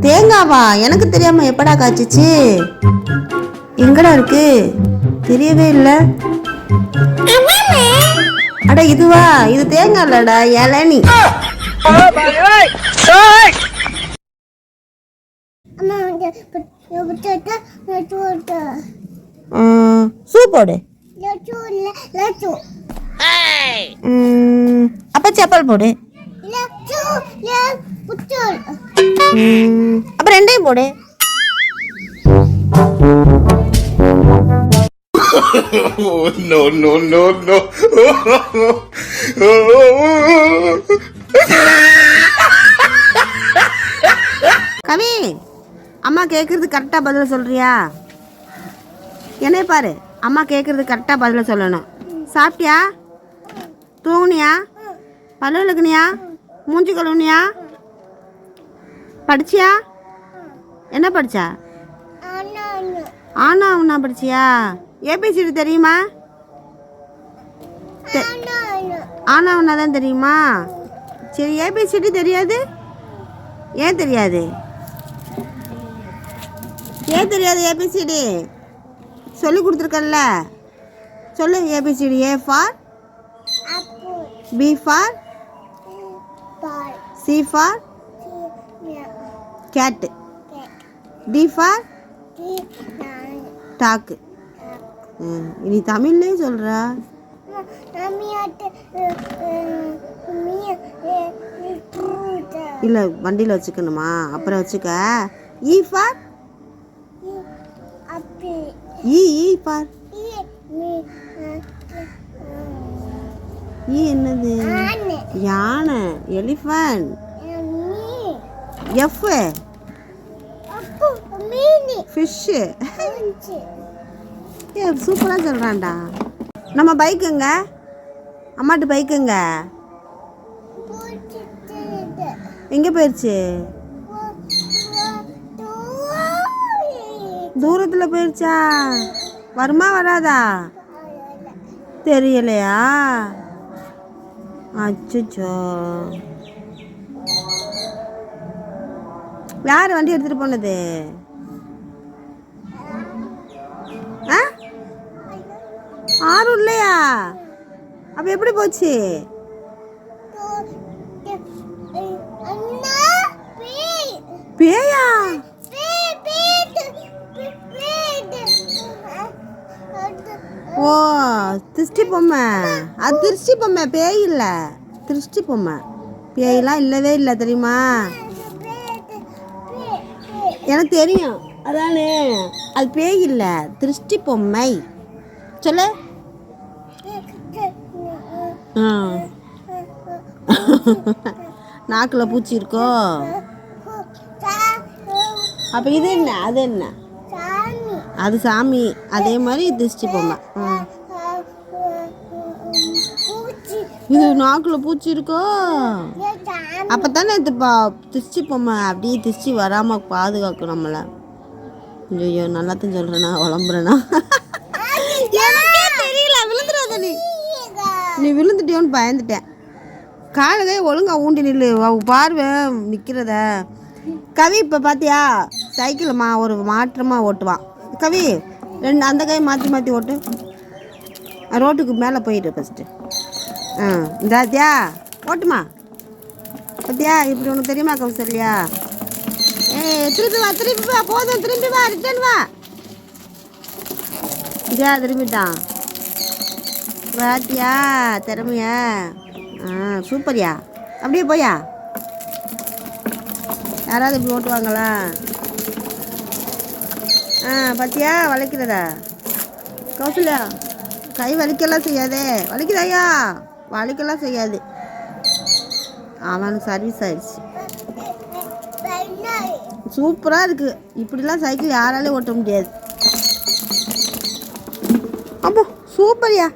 தேங்காவா எனக்கு தெரியாம எப்படா காய்ச்சிச்சு? எங்கடா இருக்கு? தெரியவே இல்ல. அட இதுவா? இது தேங்காய் இல்லடா இளநி சூப்போடு அப்ப செப்பல் போடு. அப்ப ரெண்டையும் போடு. No, no, no, no. கவி அம்மா கேட்குறது கரெக்டாக பதில் சொல்றியா? என்னைய பாரு அம்மா கேட்குறது கரெக்டாக பதில் சொல்லணும். சாப்பிட்டியா? தூங்குனியா? பல்லு விளக்குனியா? மூஞ்சி கழுவுனியா? படிச்சியா? என்ன படிச்சா? ஆனா அவனா படிச்சியா? ஏபிசிடி தெரியுமா? ஆனா அவனா தான் தெரியுமா? சரி ஏபிசிடி தெரியாது? ஏன் தெரியாது? ஏன் தெரியாது ஏபிசிடி சொல்லி கொடுத்துருக்கல்ல. சொல்லு A B C D A for B for C for cat D for dog இனி தமிழ்லேயே சொல்கிறா இல்லை வண்டியில் வச்சுக்கணுமா? அப்புறம் வச்சுக்க. இ ஃபார் இ இ ஃபார் இ என்னது? யானை. எலிஃபண்ட் எஃப் ஃபிஷ்ஷு ஏ சூப்பராக சொல்கிறான்டா நம்ம பைக்குங்க அம்மாட்டு பைக்குங்க எங்கே? போயிடுச்சு தூரத்தில் போயிடுச்சா வருமா வராதா? தெரியலையா? அச்சோ யார் வண்டி எடுத்துட்டு போனது? ஆறும் இல்லையா? அப்ப எப்படி போச்சு? பேயா? ஓ திருஷ்டி பொம்மை. அது திருஷ்டி பொம்மை பேய் இல்லை. திருஷ்டி பொம்மை. பேயெல்லாம் இல்லவே இல்லை தெரியுமா? எனக்கு தெரியும். அதானே. அது பேய் இல்லை திருஷ்டி பொம்மை. சொல்லு. நாக்கில் பூச்சி இருக்கோ? அப்போ இது என்ன? அது என்ன? அது சாமி. அதே மாதிரி திருஷ்டி பொம்மை. இது நாக்கில் பூச்சி இருக்கோ? அப்போ தானே இது பா திருச்சி பொம்மை அப்படியே திருச்சி வராமல் பாதுகாக்கும் நம்மளை. ஐயோ நல்லாத்தையும் சொல்கிறேனா உளம்புறேனா? எனக்கே தெரியல விழுந்துடாத நீ நீ விழுந்துட்டியோன்னு பயந்துட்டேன். காலகை ஒழுங்கா ஊண்டி நில்லு பார்வை நிற்கிறத கவி இப்போ பார்த்தியா சைக்கிள்மா ஒரு மாற்றமாக ஓட்டுவான் கவி ரெண்டு அந்த கை மாற்றி மாற்றி ஓட்டு. ரோட்டுக்கு மேலே போயிட்டு ஃபஸ்ட்டு ஆ இந்தாத்தியா ஓட்டுமா. பார்த்தியா இப்படி உனக்கு தெரியுமா கௌசல்யா ஏ திருப்பி வா திருப்பி வா போதும் திரும்பி வா ரிட்டர்ன் வா. இதா திரும்பிட்டான் பாத்தியா திறமையா? ஆ சூப்பர்யா. அப்படியே போயா யாராவது இப்படி ஓட்டுவாங்களா? ஆ பாத்தியா வளைக்கிறதா கௌசல்யா கை வலிக்கலாம் செய்யாதே. வலிக்குதாயா வலிக்கலாம் செய்யாது. அவனுக்கு சர்வீஸ் ஆயிடுச்சு. சூப்பராக இருக்குது இப்படிலாம் சைக்கிள் யாராலையும் ஓட்ட முடியாது. அப்போ சூப்பர்யா